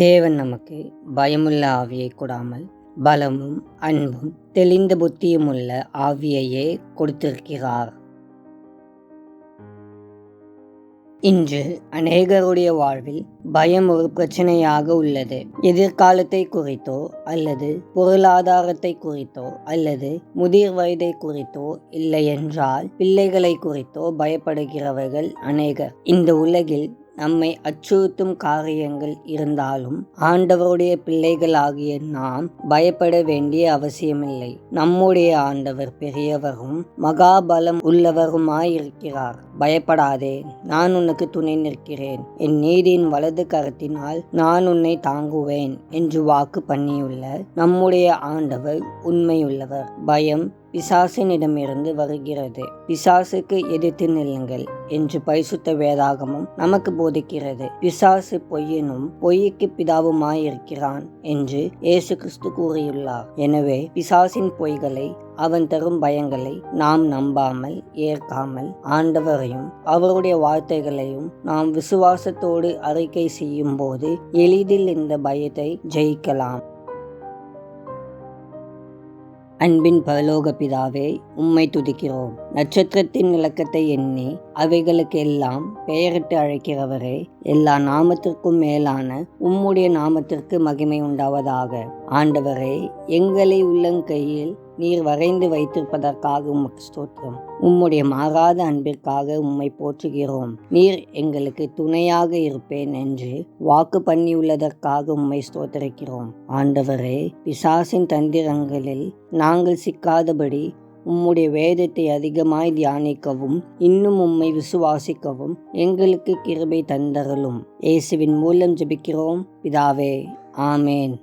தேவன் நமக்கு பயமுள்ள ஆவியை கொடாமல் பலமும் அன்பும் தெளிந்த புத்தியும் உள்ள ஆவியையே கொடுத்திருக்கிறார். இன்று அநேகருடைய வாழ்வில் பயம் ஒரு பிரச்சனையாக உள்ளது. எதிர்காலத்தை குறித்தோ அல்லது பொருளாதாரத்தை குறித்தோ அல்லது முதிர் வயதை குறித்தோ இல்லை என்றால் பிள்ளைகளை குறித்தோ பயப்படுகிறவர்கள் அநேகர். இந்த உலகில் நம்மை அச்சுறுத்தும் காரியங்கள் இருந்தாலும் ஆண்டவருடைய பிள்ளைகளாகிய நாம் பயப்பட வேண்டிய அவசியமில்லை. நம்முடைய ஆண்டவர் பெரியவரும் மகாபலம் உள்ளவருமாயிருக்கிறார். பயப்படாதே. நான் உனக்கு துணை நிற்கிறேன். என் நீதியின் வலது கரத்தினால் நான் உன்னை தாங்குவேன் என்று வாக்கு பண்ணியுள்ள நம்முடைய ஆண்டவர் உண்மையுள்ளவர். பயம் பிசாசினிடமிருந்து வருகிறது. பிசாசுக்கு எதிர்த்து நில்லுங்கள் என்று பரிசுத்த வேதாகமும் நமக்கு போதிக்கிறது. பிசாசு பொய்யனும் பொய்யுக்கு பிதாவுமாயிருக்கிறான் என்று இயேசு கிறிஸ்து கூறியுள்ளார். எனவே பிசாசின் பொய்களை அவன் தரும் பயங்களை நாம் நம்பாமல் ஏற்காமல் ஆண்டவரையும் அவருடைய வார்த்தைகளையும் நாம் விசுவாசத்தோடு அறிக்கை செய்யும் போது எளிதில் இந்த பயத்தை ஜெயிக்கலாம். அன்பின் பரலோக பிதாவே உம்மை துதிக்கிறோம். நட்சத்திரத்தின் விளக்கத்தை எண்ணி அவைகளுக்கு எல்லாம் பெயரிட்டு அழைக்கிறவரே எல்லா நாமத்திற்கும் மேலான உம்முடைய நாமத்திற்கு மகிமை உண்டாவதாக. ஆண்டவரே எங்களை உள்ளங்கையில் நீர் வரைந்து வைத்திருப்பதற்காக உமக்கு ஸ்தோத்திரம். உம்முடைய மாறாத அன்பிற்காக உம்மை போற்றுகிறோம். நீர் எங்களுக்கு துணையாக இருப்பேன் என்று வாக்கு பண்ணியுள்ளதற்காக உம்மை ஸ்தோத்தரிக்கிறோம். ஆண்டவரே பிசாசின் தந்திரங்களில் நாங்கள் சிக்காதபடி உம்முடைய வேதத்தை அதிகமாய் தியானிக்கவும் இன்னும் உம்மை விசுவாசிக்கவும் எங்களுக்கு கிருபை தந்தரலும் இயேசுவின் மூலம் ஜெபிக்கிறோம். பிதாவே ஆமேன்.